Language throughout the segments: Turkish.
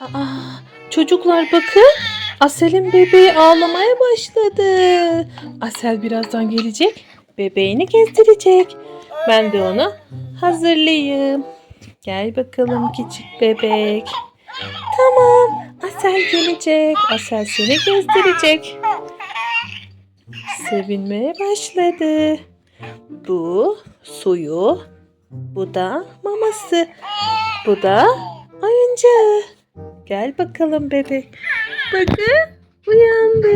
Aa, çocuklar bakın. Asel'in bebeği ağlamaya başladı. Asel birazdan gelecek. Bebeğini gezdirecek. Ben de onu hazırlayayım. Gel bakalım küçük bebek. Tamam. Asel gelecek. Asel seni gezdirecek. Sevinmeye başladı. Bu suyu. Bu da maması. Bu da oyuncağı. Gel bakalım bebek. Bakın uyandı.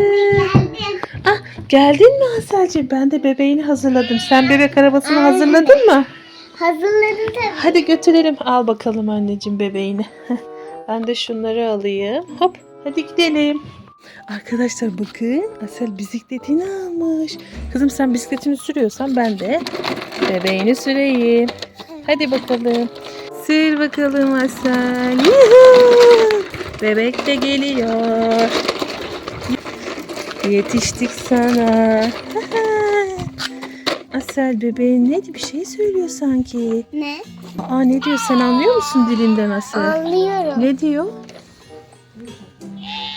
Ah geldin mi Aselciğim? Ben de bebeğini hazırladım. Sen bebek arabasını Aynen. hazırladın mı? Hazırladım tabii. Hadi götürelim. Al bakalım anneciğim bebeğini. ben de şunları alayım. Hop hadi gidelim. Arkadaşlar bakın Asel bisikletini almış. Kızım sen bisikletini sürüyorsan ben de bebeğini süreyim. Hadi bakalım. Sür bakalım. Yuhuu! Bebek de geliyor. Yetiştik sana. Asel bebeğin ne bir şey söylüyor sanki. Ne? Aa ne diyor sen anlıyor musun dilinden Asel? Anlıyorum. Ne diyor?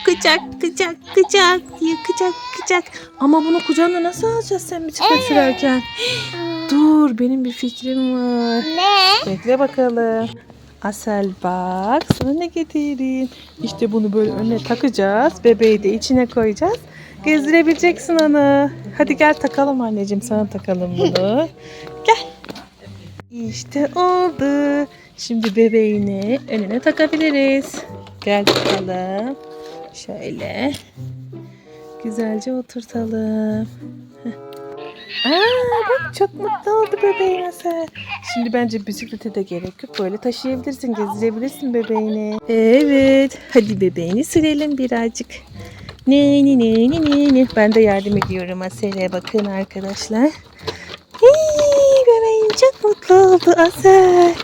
Kıcak kıcak kıcak diye kıcak kıcak. Ama bunu kucağına nasıl alacağız sen bisiklet sürerken? Dur benim bir fikrim var. Ne? Bekle bakalım. Asel bak sana ne getireyim. İşte bunu böyle önüne takacağız. Bebeği de içine koyacağız. Gezdirebileceksin onu. Hadi gel takalım anneciğim sana takalım bunu. Gel. İşte oldu. Şimdi bebeğini önüne takabiliriz. Gel bakalım. Şöyle. Güzelce oturtalım. Bak çok mutlu oldu bebeğin Asel. Şimdi bence bisiklete de gerek yok. Böyle taşıyabilirsin, gezdirebilirsin bebeğini. Evet. Hadi bebeğini sürelim birazcık. Ne ne ne ne ne ne. Ben de yardım ediyorum Asel'e. Bakın arkadaşlar. Hey, bebeğim çok mutlu oldu Asel.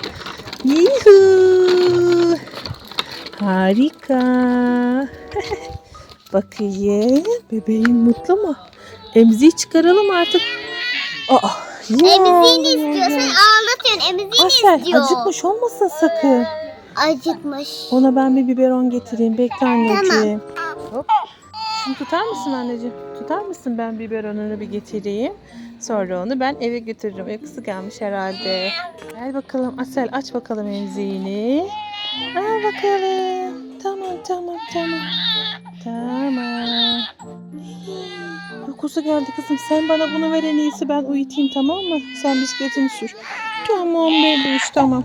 Yuhuu. Harika. Bakayım. Bebeğim mutlu mu? Emziği çıkaralım artık. Aa, ya, Emziğini ya, istiyor. ya. Sen ağlatıyorsun. Emziğini Asel istiyor. acıkmış olmasın sakın. Acıkmış. Ona ben bir biberon getireyim. Bekle anneciğim. Hop. Şunu tutar mısın anneciğim? Tutar mısın ben biberonunu bir getireyim. Sonra onu ben eve götürürüm. Uykusu gelmiş herhalde. Gel bakalım Asel aç bakalım emziğini. Al bakalım. Tamam tamam tamam. Tamam. Uykusu geldi kızım. Sen bana bunu ver en iyisi ben uyutayım tamam mı? Sen bisikletini sür. Tamam bebiş tamam.